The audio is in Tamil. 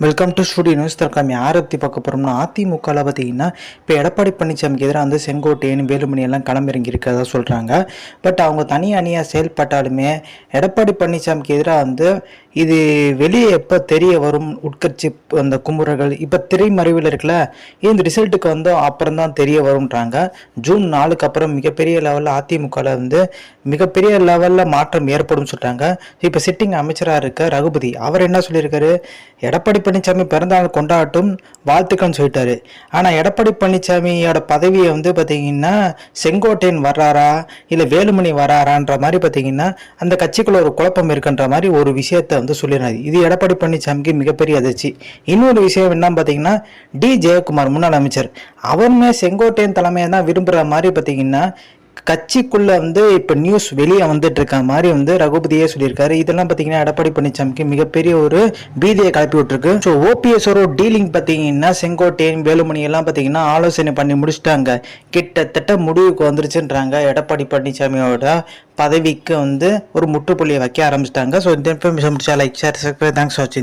வெல்கம் டு ஸ்டுடியோ நியூஸ் தற்காமி யாரை பற்றி பார்க்க போகிறோம்னா அதிமுகவில் பார்த்தீங்கன்னா இப்போ எடப்பாடி பழனிசாமிக்கு எதிராக வந்து செங்கோட்டையன் வேலுமணி எல்லாம் களமிறங்கி இருக்கிறதா சொல்கிறாங்க பட் அவங்க தனி அணியாக செயல்பட்டாலுமே எடப்பாடி பழனிசாமிக்கு எதிராக வந்து இது வெளியே எப்போ தெரிய வரும்? உட்கட்சி அந்த கும்புறர்கள் இப்போ திரைமறைவில் இருக்குல்ல இந்த ரிசல்ட்டுக்கு வந்து அப்புறம் தான் தெரிய வரும்ன்றாங்க. ஜூன் நாலுக்கு அப்புறம் மிகப்பெரிய லெவலில் அதிமுகவில் வந்து மிகப்பெரிய லெவலில் மாற்றம் ஏற்படும் சொல்லிட்டாங்க. இப்போ சிட்டிங் அமைச்சராக இருக்க ரகுபதி அவர் என்ன சொல்லியிருக்காரு? எடப்பாடி பழனிசாமி பிறந்தநாள் கொண்டாட்டும் வாழ்த்துக்கள்னு சொல்லிட்டாரு. ஆனால் எடப்பாடி பழனிசாமியோட பதவியை வந்து பார்த்தீங்கன்னா செங்கோட்டையன் வர்றாரா? இல்லை வேலுமணி வராரான்ற மாதிரி பார்த்தீங்கன்னா அந்த கட்சிக்குள்ள ஒரு குழப்பம் இருக்குன்ற மாதிரி ஒரு விஷயத்தை வந்து சொல்லியிருந்தார் இது எடப்பாடி பழனிசாமிக்கு மிகப்பெரிய அதிர்ச்சி. இன்னொரு விஷயம் என்ன பார்த்தீங்கன்னா டி. ஜெயக்குமார் முன்னாள் அமைச்சர். அவருமே செங்கோட்டையன் தலைமையை தான் விரும்புகிற மாதிரி பார்த்தீங்கன்னா கட்சிக்குள்ள வந்து இப்போ நியூஸ் வெளியே வந்துட்டு இருக்க மாதிரி வந்து ரகுபதியே சொல்லியிருக்காரு. இதெல்லாம் பார்த்தீங்கன்னா எடப்பாடி பழனிசாமிக்கு மிகப்பெரிய ஒரு பீதியை கிளப்பி விட்டுருக்கு. ஸோ ஓபிஎஸோட டீலிங் பார்த்தீங்கன்னா செங்கோட்டையன் வேலுமணி எல்லாம் பார்த்தீங்கன்னா ஆலோசனை பண்ணி முடிச்சிட்டாங்க. கிட்டத்தட்ட முடிவுக்கு வந்துருச்சுன்றாங்க எடப்பாடி பழனிசாமியோட பதவிக்கு வந்து ஒரு முற்றுப்புள்ளியை வைக்க ஆரம்பிச்சிட்டாங்க. ஸோ இந்த இன்ஃபர்மேஷன் முடிச்சா லைக் ஷேர் தேங்க்ஸ் வாட்சிங்